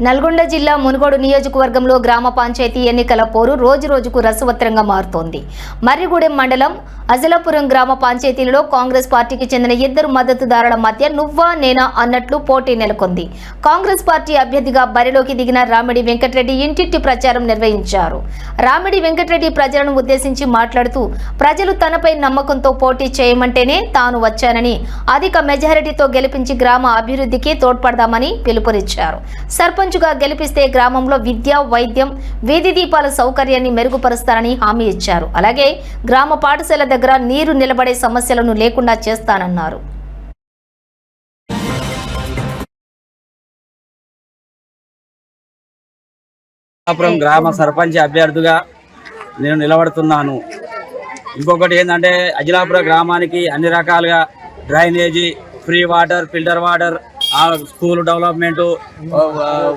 నల్గొండ జిల్లా మునుగోడు నియోజకవర్గంలో గ్రామ పంచాయతీ ఎన్నికల పోరు రోజు రోజుకు రసవత్రంగా మారుతోంది. మర్రిగూడెం మండలం అజలాపురం గ్రామ పంచాయతీలలో కాంగ్రెస్ పార్టీకి చెందిన ఇద్దరు మద్దతుదారుల మధ్య నువ్వా నేనా అన్నట్లు పోటీ నెలకొంది. కాంగ్రెస్ పార్టీ అభ్యర్థిగా బరిలోకి దిగిన రామిడి వెంకటరెడ్డి ఇంటింటి ప్రచారం నిర్వహించారు. రామిడి వెంకటరెడ్డి ప్రజలను ఉద్దేశించి మాట్లాడుతూ ప్రజలు తనపై నమ్మకంతో పోటీ చేయమంటేనే తాను వచ్చానని అధిక మెజారిటీతో గెలిపించి గ్రామ అభివృద్ధికి తోడ్పడదామని పిలుపునిచ్చారు. సర్పంచ్గా గెలిపిస్తే గ్రామంలో విద్య వైద్యం వీధి దీపాల సౌకర్యాన్ని మెరుగుపరుస్తానని హామీ ఇచ్చారు. అలాగే గ్రామ పాఠశాల దగ్గర నీరు నిలబడే సమస్యలను లేకుండా చేస్తానన్నారు. గ్రామ సర్పంచ్ అభ్యర్థిగా నేను నిలబడుతున్నాను. ఇంకొకటి ఏంటంటే అజిలాపుర గ్రామానికి అన్ని రకాలుగా drainage free water filter water ఆ స్కూల్ డెవలప్మెంటు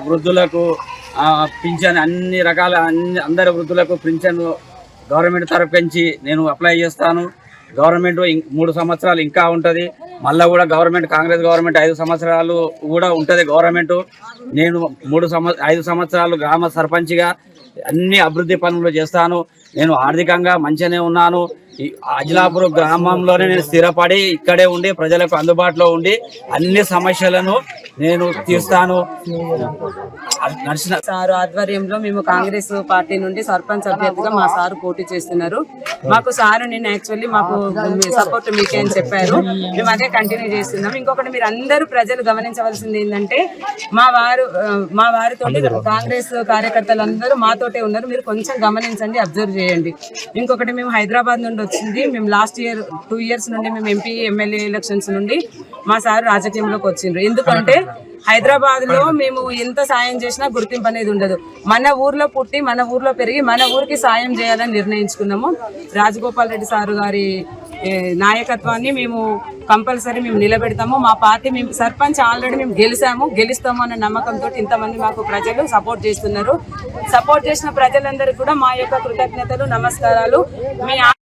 వృద్ధులకు పింఛన్ అన్ని రకాల అన్ని అందరి వృద్ధులకు పింఛన్ గవర్నమెంట్ తరపు నుంచి నేను అప్లై చేస్తాను. గవర్నమెంట్ ఇం- మూడు సంవత్సరాలు ఇంకా ఉంటుంది. మళ్ళీ కూడా గవర్నమెంట్ కాంగ్రెస్ గవర్నమెంట్ ఐదు సంవత్సరాలు కూడా ఉంటుంది గవర్నమెంట్. నేను మూడు సంవ ఐదు సంవత్సరాలు గ్రామ సర్పంచ్గా అన్ని అభివృద్ధి పనులు చేస్తాను. నేను ఆర్థికంగా మంచిగానే ఉన్నాను. ఈ అజిలాపురం గ్రామంలోనే నేను స్థిరపడి ఇక్కడే ఉండి ప్రజలకు అందుబాటులో ఉండి అన్ని సమస్యలను నేను తీస్తాను సారు ఆధ్వర్యంలో మేము కాంగ్రెస్ పార్టీ నుండి సర్పంచ్ అభ్యర్థిగా మా సారు పోటీ చేస్తున్నారు. మాకు సారు నేను యాక్చువల్లీ మాకు సపోర్ట్ మీకే అని చెప్పారు. మేము అదే కంటిన్యూ చేస్తున్నాం. ఇంకొకటి మీరు అందరూ ప్రజలు గమనించవలసింది ఏంటంటే మా వారు మా వారితో కాంగ్రెస్ కార్యకర్తలు అందరూ మాతోటే ఉన్నారు. మీరు కొంచెం గమనించండి అబ్జర్వ్ చేయండి. ఇంకొకటి మేము హైదరాబాద్ నుండి వచ్చింది. మేము లాస్ట్ ఇయర్ టూ ఇయర్స్ నుండి మేము ఎంపీ ఎమ్మెల్యే ఎలక్షన్స్ నుండి మా సార్ రాజకీయంలోకి వచ్చిండ్రు. ఎందుకంటే హైదరాబాద్లో మేము ఎంత సాయం చేసినా గుర్తింపు అనేది ఉండదు. మన ఊర్లో పుట్టి మన ఊర్లో పెరిగి మన ఊరికి సాయం చేయాలని నిర్ణయించుకున్నాము. రాజగోపాల్ రెడ్డి సారు గారి నాయకత్వాన్ని మేము కంపల్సరీ మేము నిలబెడతాము. మా పార్టీ మేము సర్పంచ్ ఆల్రెడీ మేము గెలిచాము. గెలుస్తాము అన్న నమ్మకంతో ఇంతమంది మాకు ప్రజలు సపోర్ట్ చేస్తున్నారు. సపోర్ట్ చేసిన ప్రజలందరికీ కూడా మా యొక్క కృతజ్ఞతలు నమస్కారాలు. మీ